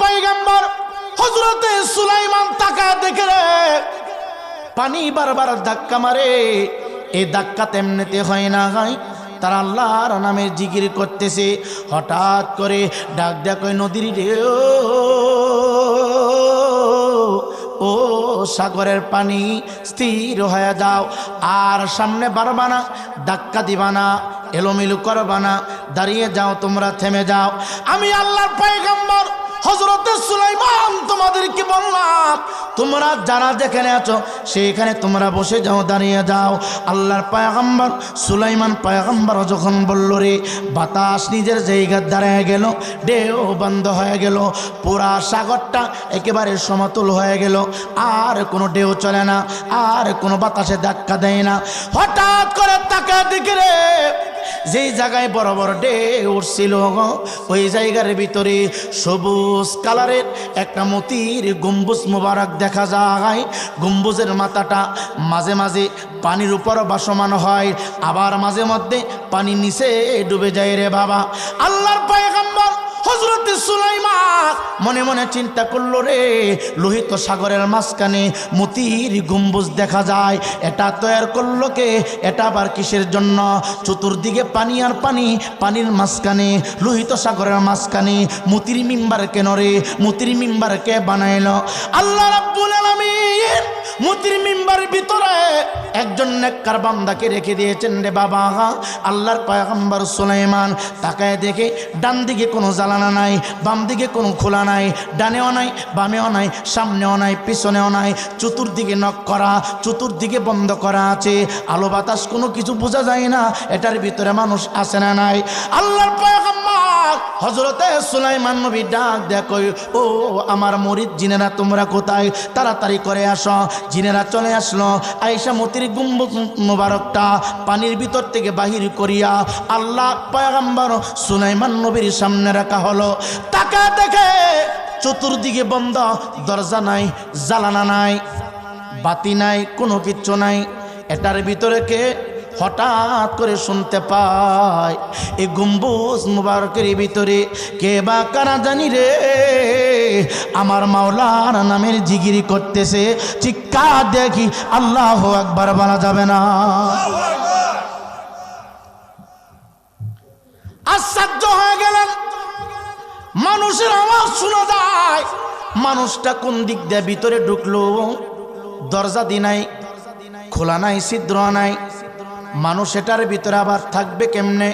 পাইগাম্বর হজরতে সুলাইমান তাকা দেখে পানি বারবার ধাক্কা মারে। এই ধাক্কা তেমনিতে হয় না হয় তারা আল্লাহর নামে জিকির করতেছে। হঠাৎ করে ডাক দেখ নদীর রে ও সাগরের পানি, স্থির হয়ে যাও। আর সামনে বাড়বা না, ধাক্কা দিবা না, এলোমেলো দাঁড়িয়ে যাও, তোমরা থেমে যাও। আমি আল্লাহর পায়গাম্বর হজরতে সুলাইমান, তোমাদেরকে বললাম, তোমরা যারা যেখানে আছো সেইখানে তোমরা বসে যাও, দাঁড়িয়ে যাও। আল্লাহর পায়গাম্বর, সুলাইমান পায়গাম্বর যখন বলল রে, বাতাস নিজের জায়গার দাঁড়িয়ে গেল, ঢেউ বন্ধ হয়ে গেল, পুরা সাগরটা একেবারে সমতুল হয়ে গেল, আর কোনো ঢেউ চলে না, আর কোনো বাতাসে ধাক্কা দেয় না। হঠাৎ করে তাকা দিকে রে যেই জায়গায় বড় বড় ডে উঠছিল ওই জায়গার ভিতরে সবুজ কালারের একটা মতির গম্বুজ মোবারক দেখা যায়। গম্বুজের মাথাটা মাঝে মাঝে পানির উপর বাসমান হয়, আবার মাঝে মধ্যে পানি নিচে ডুবে যায় রে বাবা। আল্লাহর হজরত সুলাইমান মনে মনে চিন্তা করল রে, লোহিত সাগরের মাঝখানে মতির গম্বুজ দেখা যায়, এটা তৈরি করল কে, এটা আবার কিসের জন্য? চতুর্দিকে পানি আর পানি, পানির মাঝখানে, লোহিত সাগরের মাঝখানে, মতির মিম্বার কেন রে? মতির মিম্বার কে বানাইলো? আল্লাহ রাব্বুল আলামিন মতির মিম্বার ভিতরে একজন নেককার বান্দাকে রেখে দিয়েছেন রে বাবা। আল্লাহর পয়গম্বর সুলাইমান, তাকায় দেখে ডান দিকে কোনো জ্বালানা নাই, বাম দিকে কোনো খোলা নাই, ডানেও নাই, বামেও নাই, সামনেও নাই, পিছনেও নাই, চতুর্দিকে নক করা, চতুর্দিকে বন্ধ করা আছে। আলো বাতাস কোনো কিছু বোঝা যায় না, এটার ভিতরে মানুষ আসে না নাই। আল্লাহর পয়গম্বর হজরতে সুলাইমান নবী ডাক দেখো ও আমার মরিদ, জিনেরা তোমরা কোথায়? তাড়াতাড়ি করে আসো। জিনেরা চলে আসলো। আইসা মতির গুম্ব মুবারকটা পানির ভিতর থেকে বাহির করিয়া আল্লাহ পয়গম্বর সুলাইমান নবীর সামনে রাখা হলো। তাকে দেখে চতুর্দিকে বন্ধ, দরজা নাই জ্বালানা নাই, বাতি নাই, কোনো কিচ্ছু নাই। এটার ভিতরে কে? হঠাৎ করে শুনতে পায় এই গম্বুজ মুবারকের ভিতরে কে বা কারা জানি রে? আমার মাওলার নামের জিগিরি করতেছে, চিৎকার দেখি আল্লাহ একবার বলা যাবে না। আশ্চর্য হয়ে গেলেন। মানুষের আওয়াজ শোনা যায়, মানুষটা কোন দিক দিয়ে ভিতরে ঢুকলো? দরজা দি নাই, খোলা নাই, ছিদ্র নাই। মানুষ এটার ভিতরে আবার থাকবে কেমনে?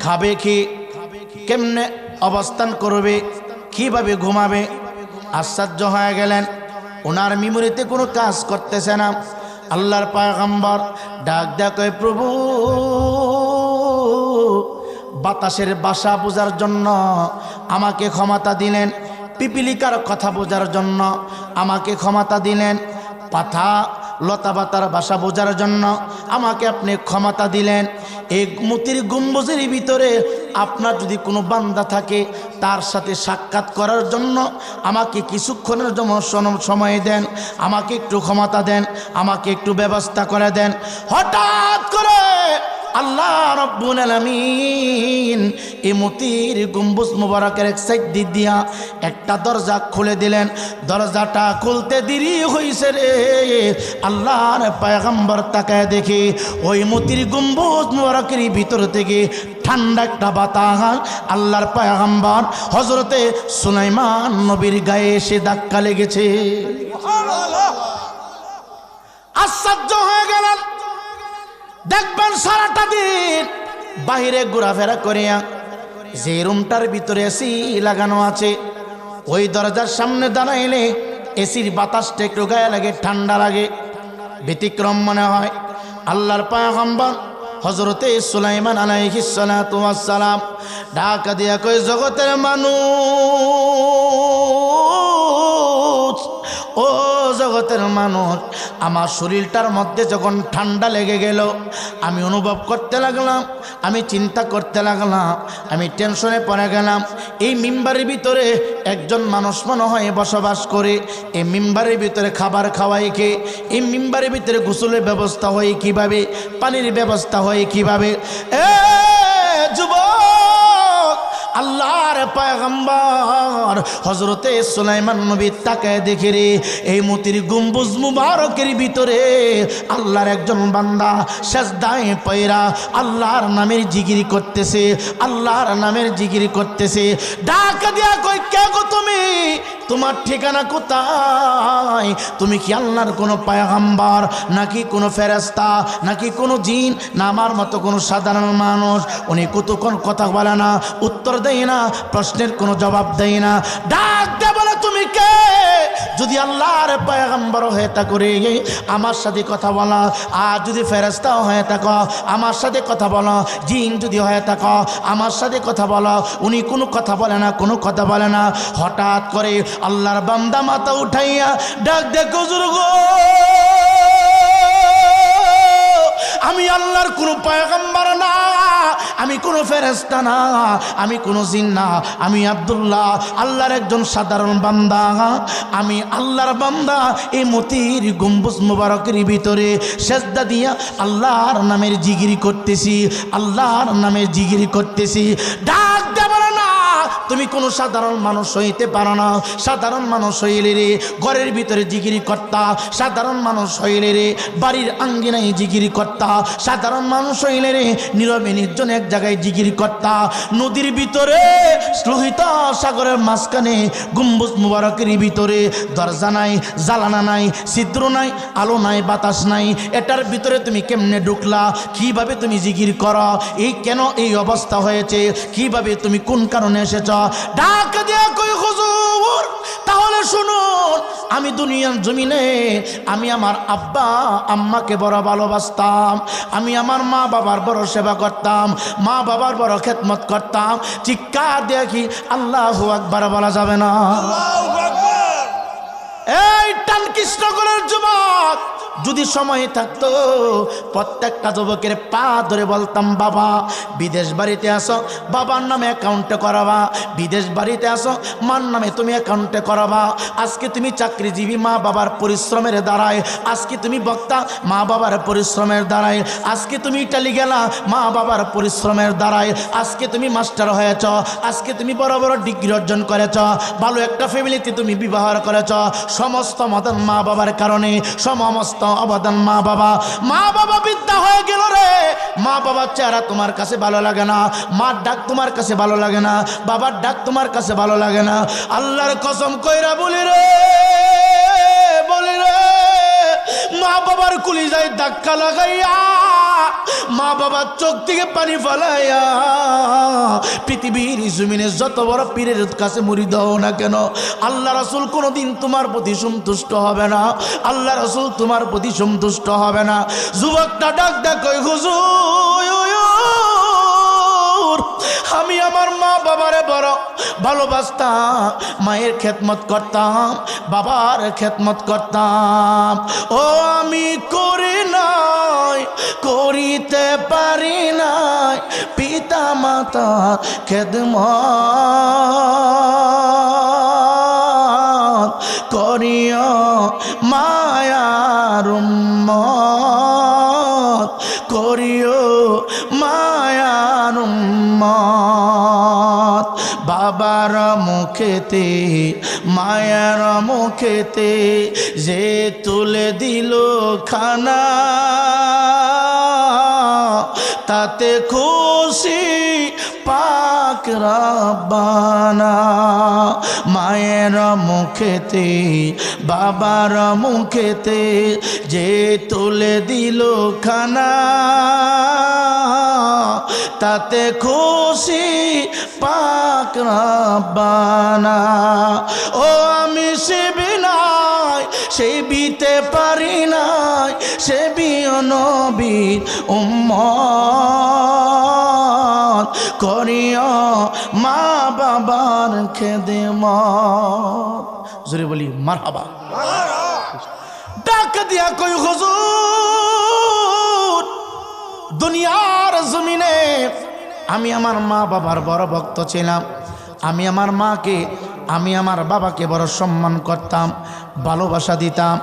খাবে কি? কেমনে অবস্থান করবে? কীভাবে ঘুমাবে? আশ্চর্য হয়ে গেলেন। ওনার মেমোরিতে কোনো কাজ করতেছে না। আল্লাহর পায়গম্বর ডাক ডাক প্রভু, বাতাসের বাসা বোঝার জন্য আমাকে ক্ষমতা দিলেন। পিপিলিকার কথা বোঝার জন্য আমাকে ক্ষমতা দিলেন। পাথা লতাবাতার বাসা বোঝার জন্য আমাকে আপনি ক্ষমতা দিলেন। এই মতির গম্বুজের ভিতরে আপনার যদি কোনো বান্দা থাকে, তার সাথে সাক্ষাৎ করার জন্য আমাকে কিছুক্ষণের জন্য সময় দেন, আমাকে একটু ক্ষমতা দেন, আমাকে একটু ব্যবস্থা করে দেন। হঠাৎ করে আল্লাহ রব্বুল আলামিন এই মতির গম্বুজ মুবারকের এক সাইড দিয়ে দিয়া একটা দরজা খুলে দিলেন। দরজাটা খুলতে দেরি হইছে রে। আল্লাহর পায়গম্বর তাকায় দেখি ওই মতির গম্বুজ মুবারকের ভিতর থেকে ঠান্ডা একটা বাতাস আল্লাহর পায়গম্বর হজরতে সুলাইমান নবীর গায়ে এসে ধাক্কা লেগেছে। আশ্চর্য হয়ে গেলেন। দেখবেন সারাটা দিন বাহিরে ঘোরাফেরা করিয়া যে রুমটার ভিতরে এসি লাগানো আছে, ওই দরজার সামনে দাঁড়াইলে এসির বাতাসটা একটু গায়ে লাগে, ঠান্ডা লাগে। ব্যতিক্রম মনে হয়। আল্লাহর পায়গম্বর হজরতে সুলাইমান আলাইহিসালাম ঢাকা দিয়া কই জগতের মানুষ ও জগতের মানুষ, আমার শরীরটার মধ্যে যখন ঠান্ডা লেগে গেল, আমি অনুভব করতে লাগলাম, আমি চিন্তা করতে লাগলাম, আমি টেনশনে পড়ে গেলাম। এই মিম্বারের ভিতরে একজন মানুষ মনে হয় বসবাস করে, এই মিম্বারের ভিতরে খাবার খাওয়াই কে, এই মিম্বারের ভিতরে গোসলের ব্যবস্থা হয় কীভাবে, পানির ব্যবস্থা হয় কীভাবে? এ যুবক আল্লাহর আল্লাহর পায়গাম্বার। হজরতে সুলাইমান নবী তাকায় দেখে রে, এই মতির গম্বুজ মুবারকের ভিতরে আল্লাহর একজন বান্দা সেজদায় পয়রা আল্লাহর নামের জিগিরি করতেছে, আল্লাহর নামের জিগিরি করতেছে। ডাক দিয়া কই কে গো তুমি? তোমার ঠিকানা কোথায়? তুমি কি আল্লাহর কোনো পায়গাম্বার, নাকি কোনো ফেরেস্তা নাকি কোনো জিন? না, আমার মতো কোনো সাধারণ মানুষ। উনি কতক্ষণ কথা বলে না, উত্তর দেয় না। প্রশ্নের কোনো জবাব দেয় না। ডাক দে বলে, তুমি কে? যদি আল্লাহর পায়গাম্বর হয়ে তা করে আমার সাথে কথা বলা। আর যদি ফেরেস্তাও হয়ে থাকো, আমার সাথে কথা বলো। জিন যদি হয়ে থাকো, আমার সাথে কথা বলো। উনি কোনো কথা বলে না, কোনো কথা বলে না। হঠাৎ করে আল্লাহর বান্দা মাথা উঠাইয়া ডাক দেখো গো, আমি আল্লাহর কোনো পায়গাম্বার না। আমি কোনো ফেরেস্তা না, আমি কোনো জিন্না, আমি আবদুল্লাহ, আল্লাহর একজন সাধারণ বান্দা। আমি আল্লাহর বান্দা, এই মতির গম্বুজ মুবারকের ভিতরে সেজদা দিয়া আল্লাহর নামের জিগিরি করতেছি, আল্লাহর নামের জিগিরি করতেছি। ডাক দেবার না। তুমি কোনো সাধারণ মানুষ হইতে পারো না। সাধারণ মানুষ হইলে রে, ঘরের ভিতরে জিগিরি কর্তা। সাধারণ মানুষ হইলে রে, বাড়ির আঙ্গিনায় জিগিরি কর্তা। সাধারণ মানুষ হইলে রে, নীরবে নির্জন এক জায়গায় জিগিরি কর্তা। নদীর ভিতরে, লোহিত সাগরের মাঝখানে, গম্বুজ মুবারকের ভিতরে, দরজা নাই, জ্বালানা নাই, ছিদ্র নাই, আলো নাই, বাতাস নাই। এটার ভিতরে তুমি কেমনে ঢুকলা? কীভাবে তুমি জিগির করো? এই কেন এই অবস্থা হয়েছে? কীভাবে তুমি কোন কারণে এসেছ? ডাক দিয়ে কই হুজুর তাহলে শুনুন আমি দুনিয়ার জমিনে আমি আমার আব্বা আম্মাকে বড় ভালোবাসতাম আমি আমার মা বাবার বড় সেবা করতাম মা বাবার বড় খেদমত করতাম চিৎকার দেখি আল্লাহ আকবার বলা যাবে না? এই টান কৃষ্ণগরের যুবক যদি সময় থাকতো, প্রত্যেকটা যুবকের পা ধরে বলতাম, বাবা, বিদেশ বাড়িতে আসো, বাবার নামে অ্যাকাউন্টে করাবা, বিদেশ বাড়িতে আসো, মার নামে তুমি অ্যাকাউন্টে করাবা। আজকে তুমি চাকরিজীবী মা বাবার পরিশ্রমের দ্বারায়, আজকে তুমি বক্তা মা বাবার পরিশ্রমের দ্বারায়, আজকে তুমি ইটালি গেলা মা বাবার পরিশ্রমের দ্বারায়, আজকে তুমি মাস্টার হয়েছ, আজকে তুমি বড় বড় ডিগ্রি অর্জন করেছ, ভালো একটা ফ্যামিলিতে তুমি বিবাহ করেছ। সমস্ত মতন মা বাবার কারণে, সমস্ত অবদান মা বাবা। মা বাবা বিদ্যা হয়ে গেল রে। মা বাবার চেহারা তোমার কাছে ভালো লাগে না। মার ডাক তোমার কাছে ভালো লাগে না। বাবার ডাক তোমার কাছে ভালো লাগে না। আল্লাহর কসম কইরা বলি রে বলি রে, মা বাবার কুলি যায় ধাক্কা লাগাইয়া মা বাবার চোখ থেকে পানি ফলাইয়া পৃথিবীর জমিনে যত বড় পীরের কাছে মুড়ি দাও না কেন? আল্লাহ রসুল কোনোদিন তোমার প্রতি সন্তুষ্ট হবে না। আল্লাহ রসুল তোমার প্রতি সন্তুষ্ট হবে না। যুবকটা ডাক ডাক হুজুর আমি আমার মা বাবারে বড় ভালোবাসতাম, মায়ের খেদমত করতাম, বাবার খেদমত করতাম। ও, আমি করি নাই, করিতে পারি নাই পিতা মাতা খেদমত করিও মায়ার মুখেতে মায়ার মুখেতে যে তুলে দিল খানা। তাতে খুশি পাক রাব্বানা। মায়ের মুখেতে, বাবার মুখেতে যে তুলে দিল খানা। তাতে খুশি পাক রাব্বানা। ও আমি শিবি নাই সেই বিতে পারি নাই সে বিয় নবীর উম্মত। করিও মা বাবার খেদে জোরে বলি মার হাবা ডাক দিয়া কই হুজুর। দুনিয়ার জমিনে আমি আমার মা বাবার বড় ভক্ত ছিলাম। আমি আমার মাকে আমি আমার বাবাকে বড় সম্মান করতাম, ভালোবাসা দিতাম।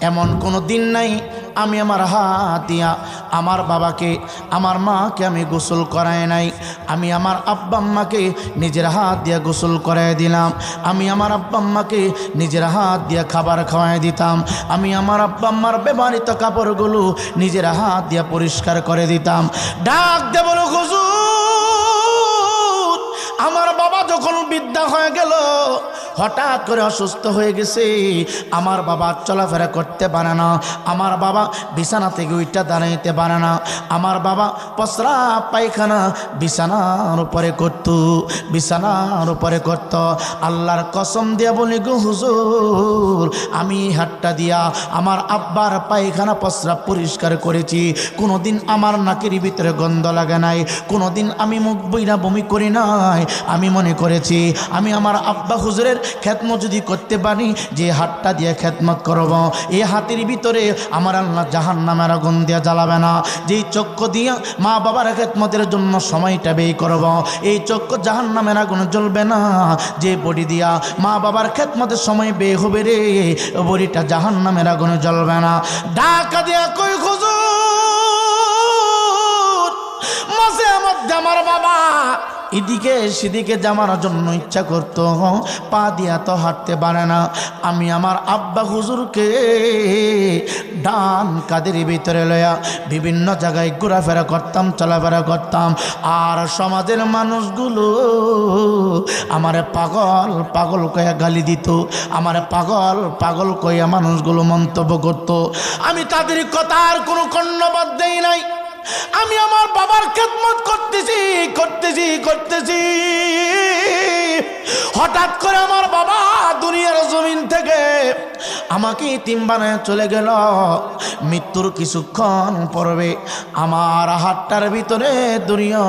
এমন কোনো দিন নাই আমি আমার হাত দিয়া আমার বাবাকে, আমার মাকে আমি গোসল করাই নাই। আমি আমার আব্বা আম্মাকে নিজের হাত দিয়ে গোসল করাই দিলাম। আমি আমার আব্বা আম্মাকে নিজের হাত দিয়ে খাবার খাওয়াই দিতাম। আমি আমার আব্বা আম্মার ব্যবহৃত কাপড়গুলো নিজের হাত দিয়ে পরিষ্কার করে দিতাম। ডাক দে বলো হুজুর। আমার বাবা যখন বিদ্যা হয়ে গেল, হঠাৎ করে অসুস্থ হয়ে গেছে। আমার বাবা চলাফেরা করতে পারে না। আমার বাবা বিছানা থেকে উইটা দাঁড়াইতে পারে না। আমার বাবা পসরা পায়খানা বিছানার উপরে করত, বিছানার উপরে করত। আল্লাহর কসম দিয়া বলি গো হুজুর, আমি হাতটা দিয়া আমার আব্বার পায়খানা পসরা পরিষ্কার করেছি। কোনোদিন আমার নাকের ভিতরে গন্ধ লাগে নাই। কোনোদিন আমি মুখ বইরা বমি করি নাই। আমি মনে করেছি, আমি আমার আব্বা হুজুরের খেদমত যদি করতে পারি, যে হাতটা দিয়ে খেদমত করব এই হাতের ভিতরে আমার আল্লাহ জাহান নামের আগুন দিয়ে জ্বালাবে না। যেই চক্ষু দিয়া মা বাবার খেদমতের জন্য সময়টা ব্যয় করব, এই চক্ষু জাহান নামের আগুন জ্বলবে না। যে বডি দিয়া মা বাবার খেদমতের সময় ব্যয় হবে রে বডিটা জাহান নামের আগুনে জ্বলবে না। ডাকা দিয়া কই মাঝে মধ্যে আমার বাবা এদিকে সেদিকে যাওয়ার জন্য ইচ্ছা করত। পা দিয়া তো হাঁটতে পারে না। আমি আমার আব্বা হুজুরকে ডান কাদের ভিতরে লয়া বিভিন্ন জায়গায় ঘোরাফেরা করতাম, চলাফেরা করতাম। আর সমাজের মানুষগুলো আমারে পাগল পাগল কয়া গালি দিত। আমারে পাগল পাগল কয়া মানুষগুলো মন্তব্য করত। আমি তাদের কথার কোনো কর্ণবাদ দেই নাই। আমি আমার বাবার খেদমত করতেছি করতেছি করতেছি। হঠাৎ করে আমার বাবা দুনিয়ার জমিন থেকে আমাকে তিন বানায় চলে গেল। মৃত্যুর কিছুক্ষণ পরবে আমার হাতটার ভিতরে দুনিয়া,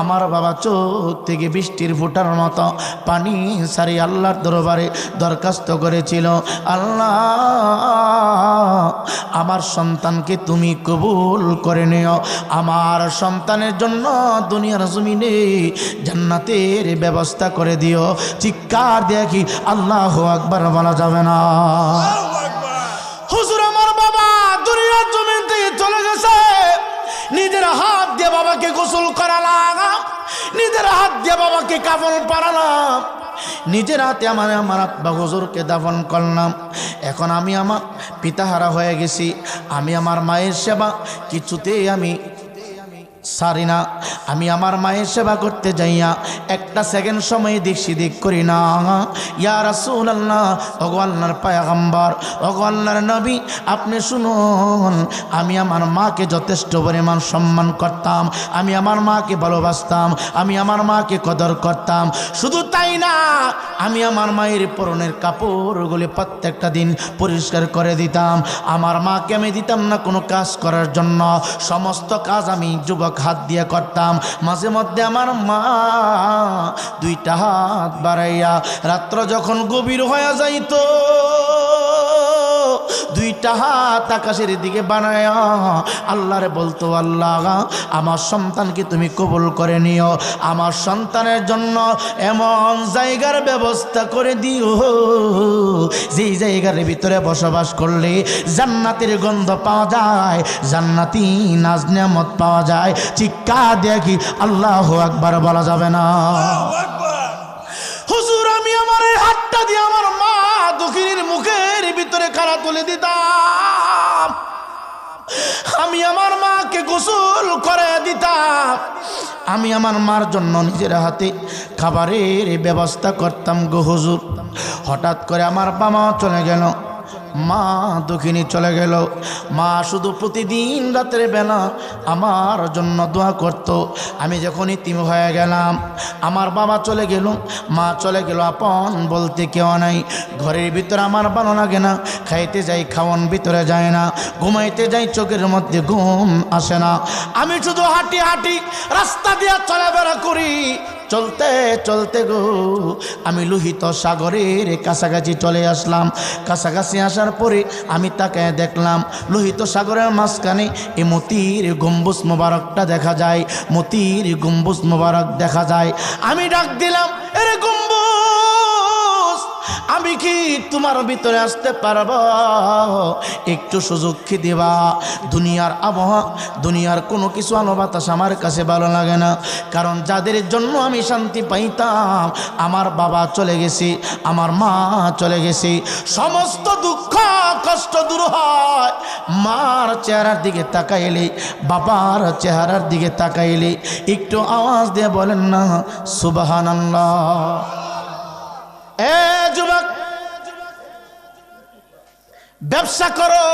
আমার বাবা চোখ থেকে বৃষ্টির ফুটার মতো পানি সারি আল্লাহর দরবারে দরখাস্ত করেছিল। আল্লাহ, আমার সন্তানকে তুমি কবুল করে নিও আমার সন্তানের জন্য দুনিয়ার জমিনে জান্নাতের ব্যবস্থা করে দিও। চিৎকার দেখি আল্লাহ আকবার বলা যাবে না। হুজুর আমার বাবা দুনিয়ার জমিন থেকে চলে গেছে। নিজের হাত দিয়ে বাবাকে গোসল করালাম। নিজের হাত দিয়ে বাবাকে কাপড় পারালাম। নিজের হাতে আমার আমার আব্বা হুজুরকে দাফন করলাম। এখন আমি আমার পিতাহারা হয়ে গেছি। আমি আমার মায়ের সেবা কিছুতেই আমি সারি না। আমি আমার মায়ের সেবা করতে যাইয়া একটা সেকেন্ড সময় দিক সিদিক করি না। ইয়া রাসূল আল্লাহ ওগো আল্লাহর পায়গাম্বার, ওগো আল্লাহর নবী, আপনি শুনুন, আমি আমার মাকে যথেষ্ট পরিমাণ সম্মান করতাম, আমি আমার মাকে ভালোবাসতাম, আমি আমার মাকে কদর করতাম। শুধু তাই না, আমি আমার মায়ের পরনের কাপড়গুলি প্রত্যেকটা দিন পরিষ্কার করে দিতাম। আমার মাকে আমি দিতাম না কোনো কাজ করার জন্য। সমস্ত কাজ আমি যুবক হাত দিয়ে করতাম। মাঝে মধ্যে আমার মা দুইটা হাত বাড়াইয়া রাত্র যখন গভীর হয়ে যাইতো দুইটা হাত আকাশের দিকে বানায়। আল্লাহরে বলতো আল্লাহ আমার সন্তানকে তুমি কবুল করে নিও। আমার সন্তানের জন্য এমন জায়গার ব্যবস্থা করে দিও। যেই জায়গার ভিতরে বসবাস করলে জান্নাতের গন্ধ পাওয়া যায় জান্নাতি নাজ নিয়ামত পাওয়া যায়। চিক্কা দেখি আল্লাহ আকবার বলা যাবে না? হুজুর আমি আমার এই হাতটা দিয়ে আমার মা দক্ষিণের মুখের ভিতরে খারাপ তুলে দিতাম। আমি আমার মাকে গোসল করে দিতাম। আমি আমার মার জন্য নিজের হাতে খাবারের ব্যবস্থা করতাম গো হুজুর। হঠাৎ করে আমার বাবা চলে গেল। মা দক্ষিণী চলে গেল। মা শুধু প্রতিদিন রাতের বেলা আমার জন্য দোয়া করত। আমি যখন ইতিম হয়ে গেলাম, আমার বাবা চলে গেল। মা চলে গেল আপন বলতে কেউ নাই। ঘরের ভিতরে আমার ভালো লাগে না, খাইতে যাই, খাওয়ান ভিতরে যায় না, ঘুমাইতে যাই চোখের মধ্যে ঘুম আসে না। আমি শুধু হাঁটি হাঁটি রাস্তা দিয়ে চলাফেরা করি। চলতে চলতে গো, আমি লোহিত সাগরের কাছাকাছি চলে আসলাম। কাছাকাছি আসার পরে আমি তাকে দেখলাম। লোহিত সাগরের মাঝখানে এ মতির গম্বুজ মোবারকটা দেখা যায়। মতির গম্বুজ মোবারক দেখা যায়। আমি ডাক দিলাম এরকম আমি কি তোমার ভিতরে আসতে পারব? একটু সুযোগ কি দিবা? দুনিয়ার আবহাওয়া, দুনিয়ার কোনো কিছু আলো বাতাস আমার কাছে ভালো লাগে না। কারণ যাদের জন্য আমি শান্তি পাইতাম, আমার বাবা চলে গেছে, আমার মা চলে গেছে। সমস্ত দুঃখ, কষ্ট দূর হয়। মার চেহারার দিকে তাকাইলে, বাবার চেহারার দিকে তাকাইলে, একটু আওয়াজ দিয়ে বলেন না সুবাহান যুবক ব্যবসা করো।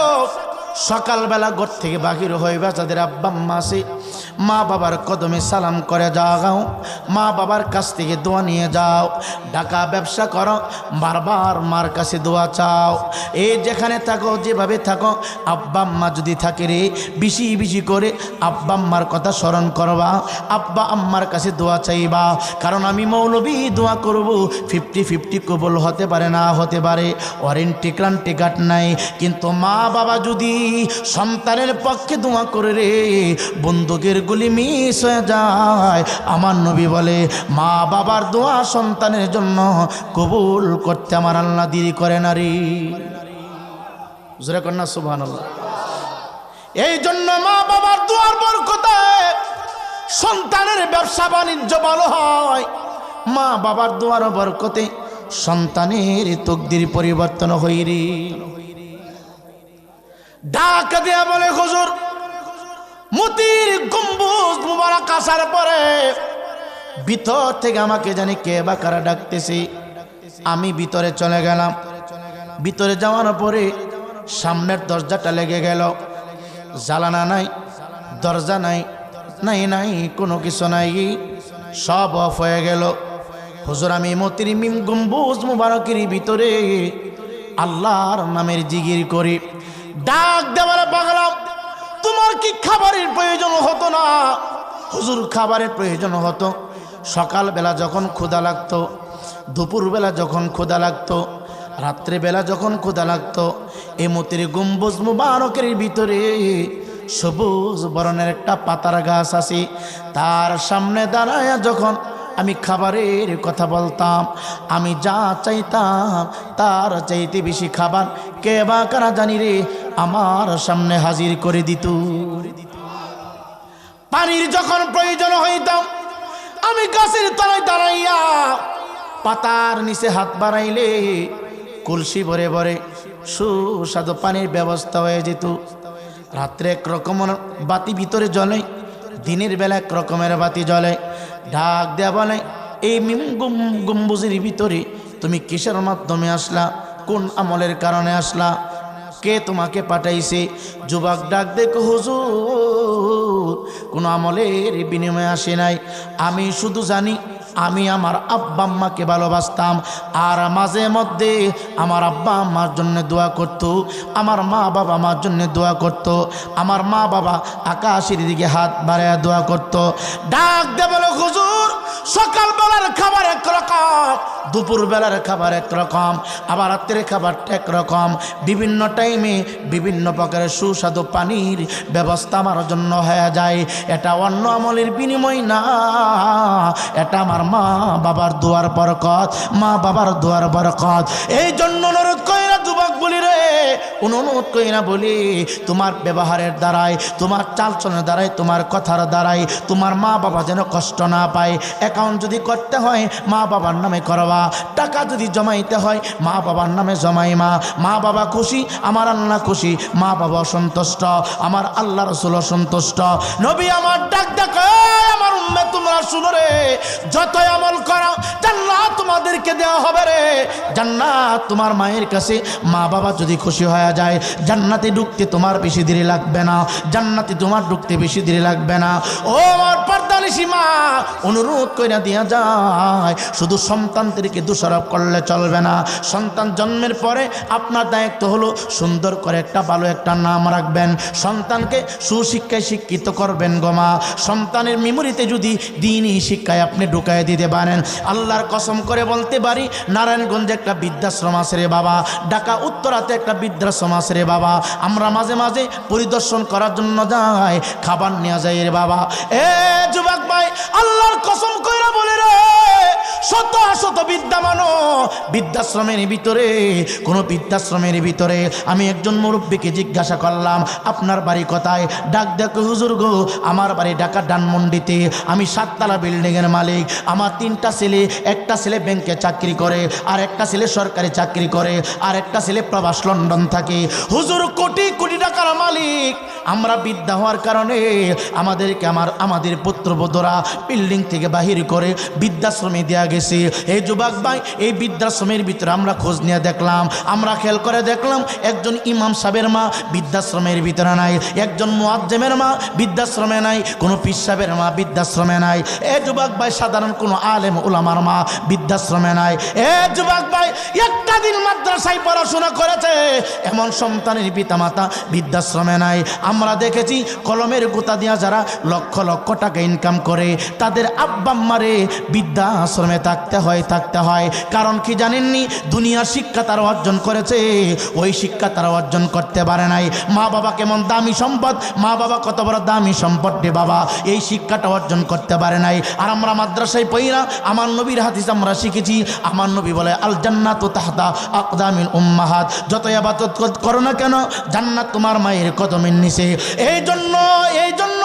সকালবেলা ঘর থেকে বাহির হইবা যাদের আব্বা আম্মা আছে মা বাবার কদমে সালাম করে যাও। মা বাবার কাছ থেকে দোয়া নিয়ে যাও। ডাকা ব্যবসা করো, বারবার মার কাছে দোয়া চাও। এই যেখানে থাকো, যেভাবে থাকো, আব্বা আম্মা যদি থাকে রে, বেশি বেশি করে আব্বা আম্মার কথা স্মরণ করবা। আব্বা আম্মার কাছে দোয়া চাইবা। কারণ আমি মৌলবী, দোয়া করব। ফিফটি ফিফটি কবল হতে পারে না হতে পারে। ওয়ারেন্টি ক্রান্তি কাট নাই। কিন্তু মা বাবা যদি সন্তানের পক্ষে দোয়া করে রে, বন্দুকের গুলি মিস হয়ে যায়। আমার নবী বলে, মা বাবার দোয়া সন্তানের জন্য কবুল করতে আমার আল্লাহ দেরি করে না রে। জোরে কন্যা সুবহান এই জন্য মা বাবার দোয়ার বরকতে সন্তানের ব্যবসা বাণিজ্য ভালো হয়। মা বাবার দোয়ার বরকতে সন্তানের তকদির পরিবর্তন হইরে ডাক দেয়া বলে, হুজুর মতির গম্বুজ মুবারক আসার পরে ভিতর থেকে আমাকে জানি কে বা কারা ডাকতেছে। আমি ভিতরে চলে গেলাম। ভিতরে যাওয়ার পরে সামনের দরজাটা লেগে গেল। জ্বালানা নাই, দরজা নাই নাই নাই, কোনো কিছু নাই। সব অফ হয়ে গেল। হুজুর, আমি মতির মিম গম্বুজ মুবারকের ভিতরে আল্লাহর নামের জিগির করি। ডাক দেওয়ার বাগলাম তোমার কি খাবারের প্রয়োজন হতো না? হুজুর, খাবারের প্রয়োজন হতো। সকালবেলা যখন ক্ষুধা লাগতো, দুপুরবেলা যখন ক্ষুধা লাগতো, রাত্রেবেলা যখন ক্ষুধা লাগতো, এ মতির গম্বুজ মুবারকের ভিতরে সবুজ বরণের একটা পাতার গাছ আছে। তার সামনে দাঁড়ায় যখন আমি খাবারের কথা বলতাম, আমি যা চাইতাম তার চাইতে বেশি খাবার কে বা কারা জানি রে আমার সামনে হাজির করে দিত। পানির যখন প্রয়োজন হইতাম, আমি গাছের তলায় দাঁড়াইয়া পাতার নিচে হাত বাড়াইলে কলসি ভরে ভরে সুস্বাদু পানির ব্যবস্থা হয়ে যেত। রাত্রে এক রকমের বাতি ভিতরে জ্বলে, দিনের বেলা এক রকমের বাতি জ্বলে ডাক দেয়া বলে, এই গম্বুজের ভিতরে তুমি কিসের মাধ্যমে আসলা? কোন আমলের কারণে আসলা? কে তোমাকে পাঠাইছে? যুবক ডাক, দেখো হুজুর, কোনো আমলের বিনিময়ে আসে নাই। আমি শুধু জানি আমি আমার আব্বা আম্মাকে ভালোবাসতাম। আর মাঝে মধ্যে আমার আব্বা আম্মার জন্য দোয়া করত, আমার মা বাবা আমার জন্য দোয়া করত, আমার মা বাবা আকাশের দিকে হাত বাড়ায় দোয়া করত। ডাক দেবল হুজুর হুজুর সকালবেলার খাবার এক রকম দুপুর বেলার খাবার একরকম আবার রাত্রের খাবারটা একরকম বিভিন্ন টাইমে বিভিন্ন প্রকারের সুস্বাদু পানির ব্যবস্থা আমার জন্য হয়ে যায়। এটা অন্য আমলের বিনিময় না। এটা আমার মা বাবার দুয়ার বরকত, মা বাবার দুয়ার বরকত। এই জন্য অনুরোধ কইরা যুবক বলি রে অনুরোধ কইরা বলি, তোমার ব্যবহারের দ্বারাই তোমার চালচনের দ্বারাই তোমার কথার দ্বারাই তোমার মা বাবা যেন কষ্ট না পায়। অ্যাকাউন্ট যদি করতে হয়, মা বাবার নামে করবা। টাকা যদি জমাইতে হয়, মা বাবার নামে জমাই মা মা বাবা খুশি, আমার আল্লাহ খুশি। মা বাবা সন্তুষ্ট আমার আল্লাহ রসুল অসন্তুষ্ট। নবী আমার ডাক ডাক আমার উম্মে তোমরা শুনো রে, যতই আমল করো, জান্নাত তোমাদেরকে দেওয়া হবে রে। জান্নাত তোমার মায়ের কাছে, মা বাবা যদি খুশি হয়ে যায়, জান্নাতে ঢুকতে তোমার বেশি দেরি লাগবে না, জান্নাতে তোমার ঢুকতে বেশি দেরি লাগবে না। ও আমার পর্দানিসী মা, অনুরোধ কইরা দিয়া যায়, শুধু সন্তানদেরকে দোষারোপ করলে চলবে না। সন্তান জন্মের পরে আপনার দায়িত্ব হলো সুন্দর করে একটা ভালো একটা নাম রাখবেন। সন্তানকে সুশিক্ষায় শিক্ষিত করবেন গোমা সন্তানের মেমোরিতে যদি দিনই শিক্ষায় আপনি ঢুকায় দিতে পারেন। আল্লাহর কসম করে বলতে পারি, নারায়ণগঞ্জে একটা বৃদ্ধাশ্রম আছে রে বাবা, ঢাকা উত্তরাতে একটা বৃদ্ধাশ্রম আছে রে বাবা। আমরা মাঝে মাঝে পরিদর্শন করার জন্য যাই, খাবার নেওয়া যায় রে বাবা। এ যুবক ভাই, আল্লাহর কসম কইরা বলে রে শত শত বিদ্যা মানো। বৃদ্ধাশ্রমের ভিতরে, কোনো বৃদ্ধাশ্রমের ভিতরে আমি একজন মুরব্বীকে জিজ্ঞাসা করলাম, আপনার বাড়ি কোথায়? ডাক দেখো, হুজুর গো, আমার বাড়ি ঢাকা ডানমন্ডিতে। আমি সাততলা বিল্ডিংয়ের মালিক। আমার তিনটা ছেলে, একটা ছেলে ব্যাংকে চাকরি করে, আর একটা ছেলে সরকারি চাকরি করে, আর একটা ছেলে প্রবাস লন্ডন থাকে। হুজুর কোটি কোটি টাকার মালিক। আমরা বিদ্যা হওয়ার কারণে আমাদেরকে আমার, আমাদের পুত্রবধূরা বিল্ডিং থেকে বাহির করে বৃদ্ধাশ্রমে দেওয়া গেছে। এই যুবক ভাই, এই বৃদ্ধাশ্রমের ভিতরে আমরা খোঁজ নিয়ে দেখলাম, আমরা খেয়াল করে দেখলাম একজন ইমাম সাহেবের মা বৃদ্ধাশ্রমের ভিতরে নাই, একজন মুয়াজ্জেমের মা বৃদ্ধাশ্রমে নাই, কোনো পিসাবের মা বৃদ্ধাশ্রমে নাই। এ যুবক ভাই, সাধারণ কোনো আলেম উলামার মা বৃদ্ধাশ্রমে নাই। এ যুবক ভাই, একটা দিন মাদ্রাসায় পড়াশোনা করেছে, এমন সন্তানের পিতামাতা বৃদ্ধাশ্রমে নাই। আমরা দেখেছি, কলমের গোতা দিয়া যারা লক্ষ লক্ষ টাকা ইনকাম করে, তাদের আব্বাম্মারে বৃদ্ধাশ্রমে থাকতে হয় থাকতে হয়। কারণ কি জানেননি? দুনিয়ার শিক্ষা তারা অর্জন করেছে, ওই শিক্ষা তারা অর্জন করতে পারে নাই। মা বাবা কেমন দামি সম্পদ? মা বাবা কত বড় দামি সম্পদ রে বাবা? এই শিক্ষাটা অর্জন করতে পারে নাই। আর আমরা মাদ্রাসায় পইরা, আমার নবীর হাদিস আমরা শিখেছি, আমার নবী বলে আল জান্নাত তাহতা আকদামিল উম্মাহাত। যত আবাদত করো না কেন, জান্নাত তোমার মায়ের কদমের নিচে। এই জন্য এই জন্য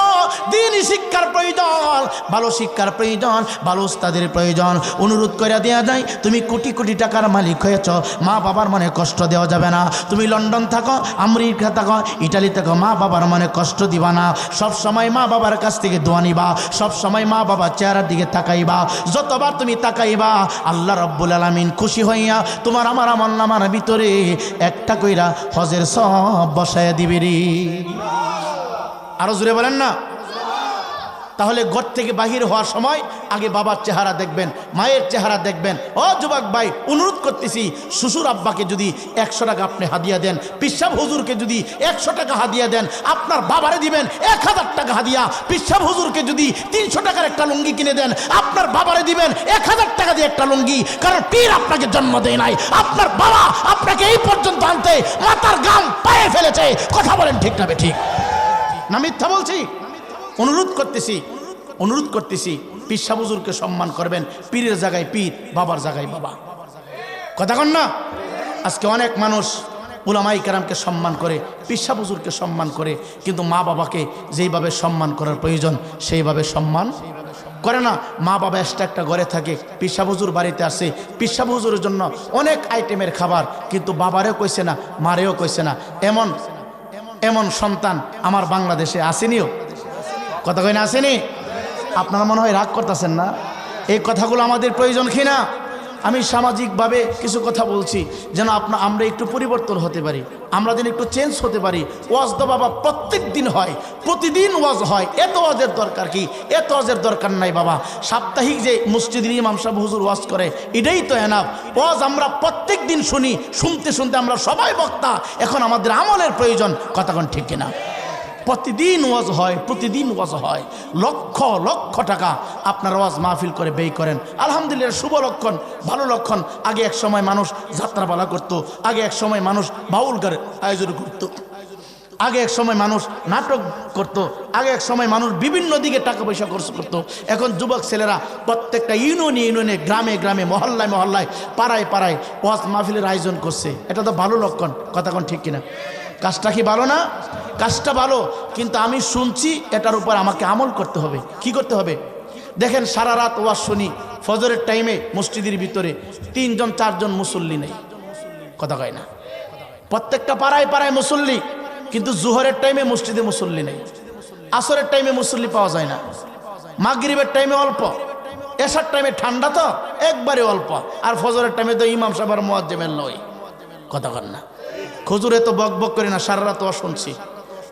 দিনই শিক্ষার প্রয়োজন, ভালো শিক্ষার প্রয়োজন, ভালো উস্তাদের প্রয়োজন। অনুরোধ করে দেওয়া যায়, তুমি কোটি কোটি টাকার মালিক হয়েছ, মা বাবার মনে কষ্ট দেওয়া যাবে না। তুমি লন্ডন থাকো, আমেরিকা থাকো, ইটালি থাকো, মা বাবার মনে কষ্ট দিবা না। সব সময় মা বাবার কাছ থেকে দোয়া নিবা, সব সময় মা বাবার চেহারার দিকে তাকাইবা। যতবার তুমি তাকাইবা, আল্লাহ রব্বুল আলমিন খুশি হইয়া তোমার আমার আমল নামার ভিতরে একটা কইরা হজের সব বসায় দিবে রে। আরও জুড়ে বলেন না? তাহলে ঘর থেকে বাহির হওয়ার সময় আগে বাবার চেহারা দেখবেন, মায়ের চেহারা দেখবেন। ও যুবক ভাই, অনুরোধ করতেছি, শ্বশুর আব্বাকে যদি একশো টাকা আপনি হাদিয়া দেন, পিসাব হুজুরকে যদি একশো টাকা হাদিয়া দেন, আপনার বাবারে দিবেন এক হাজার টাকা হাদিয়া। পিসাব হুজুরকে যদি তিনশো টাকার একটা লুঙ্গি কিনে দেন, আপনার বাবারে দিবেন এক হাজার টাকা দিয়ে একটা লুঙ্গি, কারণ পীর আপনাকে জন্ম দেয় নাই। আপনার বাবা আপনাকে এই পর্যন্ত আনতে মাতার গাম পায়ে ফেলেছে। কথা বলেন ঠিক না ঠিক? না মিথ্যা বলছি? অনুরোধ করতেছি অনুরোধ করতেছি পিসা বুজুরকে সম্মান করবেন। পীরের জায়গায় পীর, বাবার জায়গায় বাবা। কথা কন না? আজকে অনেক মানুষ উলামাই কেরামকে সম্মান করে পিসা বুজুরকে সম্মান করে, কিন্তু মা বাবাকে যেইভাবে সম্মান করার প্রয়োজন, সেইভাবে সম্মান করে না। মা বাবা একটা একটা ঘরে থাকে পিসা বুজুর বাড়িতে আসে পিসা বুজুরের জন্য অনেক আইটেমের খাবার, কিন্তু বাবারেও কইছে না, মারেও কইছে না। এমন এমন সন্তান আমার বাংলাদেশে আসেনিও। কথা কই না আসেনি? আপনারা মনে হয় রাগ করতেছেন না? এই কথাগুলো আমাদের প্রয়োজন কি না আমি সামাজিকভাবে কিছু কথা বলছি, যেন আপনার আমরা একটু পরিবর্তন হতে পারি, আমরা যেন একটু চেঞ্জ হতে পারি। ওয়াজ তো বাবা প্রত্যেক দিন হয়, প্রতিদিন ওয়াজ হয়। এত ওয়াজের দরকার কি? এত ওয়াজের দরকার নাই বাবা। সাপ্তাহিক যে মসজিদের ইমাম সাহেব হুজুর ওয়াজ করে, এটাই তো এনাফ ওয়াজ আমরা প্রত্যেক দিন শুনি, শুনতে শুনতে আমরা সবাই বক্তা। এখন আমাদের আমলের প্রয়োজন কথাক্ষণ ঠিক কিনা? প্রতিদিন ওয়াজ হয়, প্রতিদিন ওয়াজ হয়। লক্ষ লক্ষ টাকা আপনার ওয়াজ মাহফিল করে ব্যয় করেন। আলহামদুলিল্লাহ, শুভ লক্ষণ, ভালো লক্ষণ। আগে এক সময় মানুষ যাত্রাপালা করত, আগে এক সময় মানুষ বাউল গানের আয়োজন করত। আগে এক সময় মানুষ নাটক করত, আগে এক সময় মানুষ বিভিন্ন দিকে টাকা পয়সা খরচ করতো। এখন যুবক ছেলেরা প্রত্যেকটা ইউনিয়নে ইউনিয়নে, গ্রামে গ্রামে, মহল্লায় মহল্লায়, পাড়ায় পাড়ায় ওয়াজ মাহফিলের আয়োজন করছে। এটা তো ভালো লক্ষণ, কথা কোন ঠিক কিনা? কাজটা কি ভালো না? কাজটা ভালো, কিন্তু আমি শুনছি এটার উপর আমাকে আমল করতে হবে। কি করতে হবে? দেখেন, সারা রাত ওয়াজ শুনি, ফজরের টাইমে মসজিদের ভিতরে তিনজন, চারজন মুসল্লি নেই। কথা কয় না? প্রত্যেকটা পাড়ায় পাড়ায় মুসল্লি, কিন্তু জুহরের টাইমে মসজিদে মুসল্লি নেই। আসরের টাইমে মুসল্লি পাওয়া যায় না। মাগরিবের টাইমে অল্প। এসার টাইমে ঠান্ডা তো, একবারে অল্প। আর ফজরের টাইমে তো ইমাম সাহেব আর মোয়াজ্জেমের নয়। কথা কন না। খজুরে তো বক বক করি না, সারা রাত শুনছি।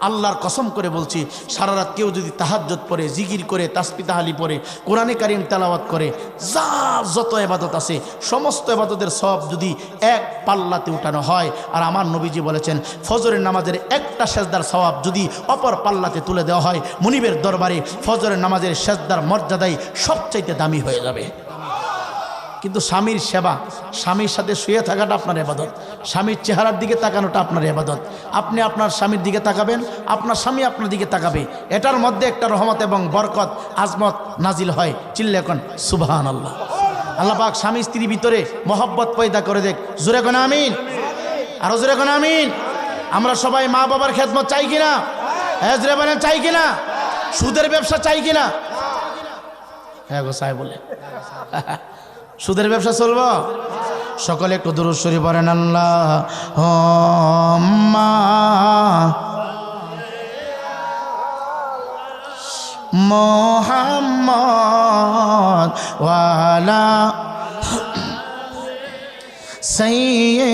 আল্লাহর কসম করে বলছি, সারা রাত কেউ যদি তাহাজ্জত পড়ে জিগির করে তাসপি তাহালি পরে কোরআনে কারিম তেলাওয়াত করে, যা যত এবাদত আছে, সমস্ত এবাদতের সব যদি এক পাল্লাতে উঠানো হয়। আর আমার নবীজি বলেছেন, ফজরের নামাজের একটা সেজদার স্বভাব যদি অপর পাল্লাতে তুলে দেওয়া হয়, মুনিবের দরবারে ফজরের নামাজের সেজদার মর্যাদাই সবচাইতে দামি হয়ে যাবে। কিন্তু স্বামীর সেবা, স্বামীর সাথে শুয়ে থাকাটা আপনার এবাদত। স্বামীর চেহারার দিকে তাকানোটা আপনার এবাদত। আপনি আপনার স্বামীর দিকে তাকাবেন, আপনার স্বামী আপনার দিকে তাকাবে। এটার মধ্যে একটা রহমত এবং বরকত, আজমত নাজিল হয়। চিল্লে এখন সুবাহান আল্লাহ আল্লাহ পাক স্বামী স্ত্রীর ভিতরে মহব্বত পয়দা করে দেখ। জোরে কোন আমিন। আরও জোরে কোন আমিন। আমরা সবাই মা বাবার খেদমত চাই কিনা? হ্যাঁ বলেন, চাই কিনা? সুদের ব্যবসা চাই কিনা? হ্যাঁ গো, সাহেব বলে সুদের ব্যবসা চলবো? সকলে একটু দূরস্বরী পড়েন আল্লাহ। মোহাম্মদ ওয়ালা সাইয়ে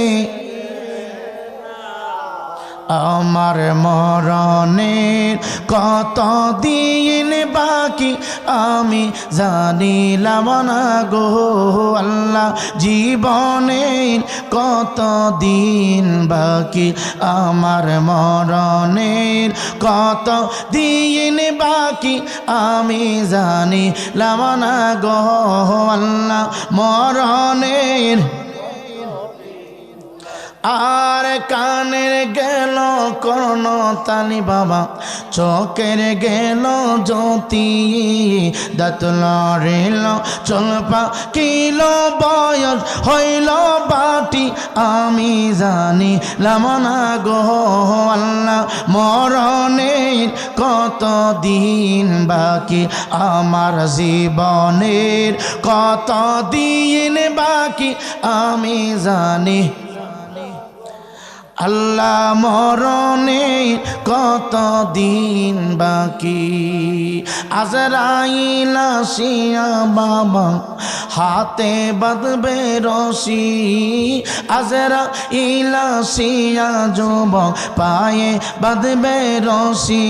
আমার মরণের কত দিন বাকি আমি জানিলাম না গো আল্লাহ, জীবনের কত দিন বাকি আমার মরণের কত দিন বাকি আমি জানিলাম না গো আল্লাহ, মরণের আর কানের গেল করণ তালি বাবা, চোখের গেল জ্যোতি। দাঁতল রেল চলপা কিল বয়স হইল বাটি। আমি জানি লামনা গো, আল্লাহ মরণের কত দিন বাকি। আমার জীবনের কত দিন বাকি, আমি জানি আল্লাহ মরণে কত দিন বাকি? আজরাইলা শিয়া বাবা হাতে বাঁধবে রশি। আজরা ইলা শিয়া যুব পায়ে বাঁধবে রশি।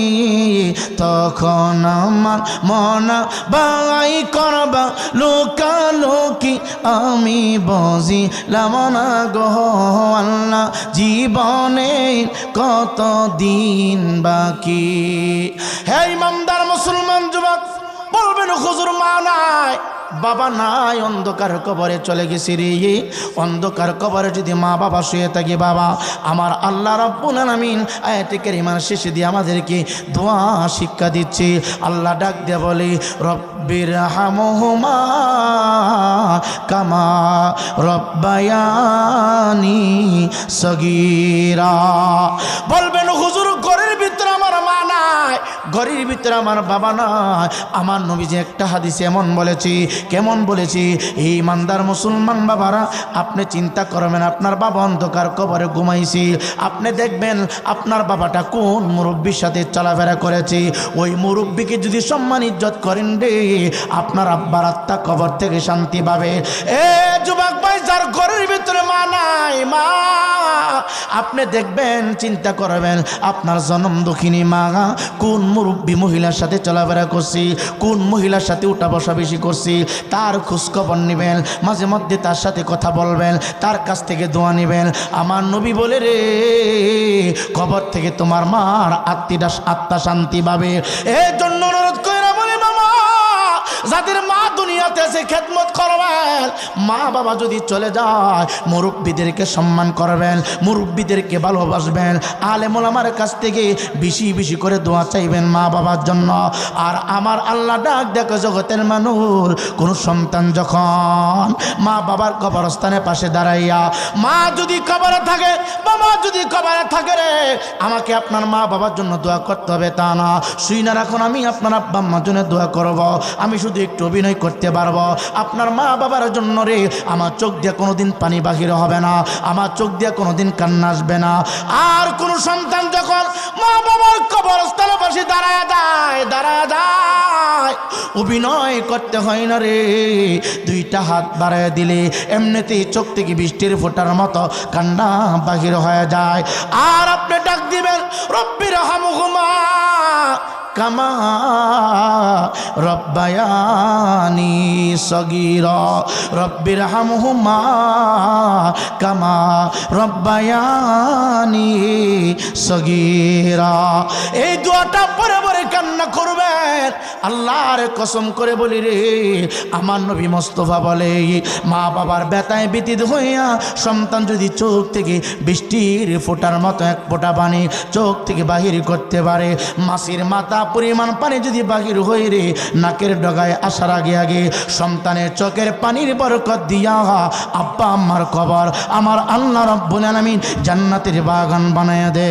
তখন আমার মনা বাই করবা লোকা লোকি আমি বজিলাম না গো। আল্লাহ জীবনের কত দিন বাকি? হে ইমামদার মুসলমান যুবক বলবেন, হুজুর মা নাই। বাবা নাই, অন্ধকার কবরে চলে গেছি রে। অন্ধকার কবরে যদি মা বাবা শুয়ে থাকি বাবা, আমার আল্লাহ রব্বুল আলামিন আয়াতে কারিমার শেষে দিয়ে আমাদেরকে দোয়া, শিক্ষা দিচ্ছে। আল্লাহ ডাক দিয়ে বলে, রব্বির হামহুমা কামা রব্বায়ানি সগীরা। বলবেন, হুজুর ঘরের নাই ঘরের ভিতরে আমার বাবা নাই। আমার নবী যে একটা হাদিস এমন বলেছি, কেমন বলেছি, এই ইমানদার মুসলমান বাবারা, আপনি চিন্তা করবেন, আপনার বাবা অন্ধকার কবরে ঘুমাইছি। আপনি দেখবেন, আপনার বাবাটা কোন মুরব্বীর সাথে চলাফেরা করেছে। ওই মুরব্বীকে যদি সম্মান ইজ্জত করেন রে, আপনার আব্বার আত্মা কবর থেকে শান্তি পাবে। এ যুবক ভাই, যার ঘরের ভিতরে মা নাই, মা, আপনি দেখবেন, চিন্তা করবেন, আপনার জন্ম দক্ষিণী মা কোন মুরব্বী মহিলার সাথে চলাফেরা করছি? কোন মহিলার সাথে উঠা বসা বেশি করছি? তার খোঁজখবর নেবেন, মাঝে মধ্যে তার সাথে কথা বলবেন, তার কাছ থেকে দোয়া নেবেন। আমার নবী বলে, রে খবর থেকে তোমার মার আত্মীরা আত্মা শান্তি পাবে। এর জন্য অনুরোধ করে বলে, মামা, যাদের এসে খেদমত করবেন। মা বাবা যদি চলে যায়, মুরব্বীদেরকে সম্মান করবেন, মুরব্বীদেরকে ভালোবাসবেন। আলেমুল আমার কাছ থেকে বেশি বেশি করে দোয়া চাইবেন মা বাবার জন্য। আর আমার আল্লাহ ডাক দেখো জগতের মানুষ, কোন সন্তান যখন মা বাবার কবরস্থানের পাশে দাঁড়াইয়া, মা যদি কবরে থাকে, বাবা যদি কবরে থাকে রে, আমাকে আপনার মা বাবার জন্য দোয়া করতে হবে তা না। শুই না রাখুন, আমি আপনার আব্বা আম্মার জন্য দোয়া করব। আমি শুধু একটু অভিনয় করতে পারব। আপনার মা বাবার জন্য রে, আমার চোখ দিয়ে কোনোদিন পানি বাহির হবে না, আমার চোখ দিয়ে কোনোদিন কান্না আসবে না। আর কোন সন্তান যখন মা বাবার কবরস্থানে বসে দাঁড়ায় যায় দাঁড়ায় যায়, অভিনয় করতে হয় না রে। দুইটা হাত বাড়ায় দিলে এমনিতেই চোখ থেকে বৃষ্টির ফোটার মতো কান্না বাহির হয়ে যায়। আর আপনি ডাক দিবেন রব্বির হামুহুমা কামা রব্বায়ানি সগির রব্বির হামহুমা কামা রব্বায়ানি সগিরা। এই দোয়াটা পরে পরে কান্না করবেন। আল্লাহর কসম করে বলি রে, আমার নবী মোস্তফা বলে, মা বাবার ব্যথায় ব্যতীত হইয়া সন্তান যদি চোখ থেকে বৃষ্টির ফোটার মতো এক ফোঁটা পানি চোখ থেকে বাহির করতে পারে, মাসির মাথা পরিমাণ পানি যদি বাহির হয়ে রে, নাকের ডগায় আসার আগে আগে সন্তানের চোখের পানির বরকত দিয়া আব্বা আম্মার কবর, আমার আল্লাহ রব্বুল আলামিন জান্নাতের বাগান বানায় দে।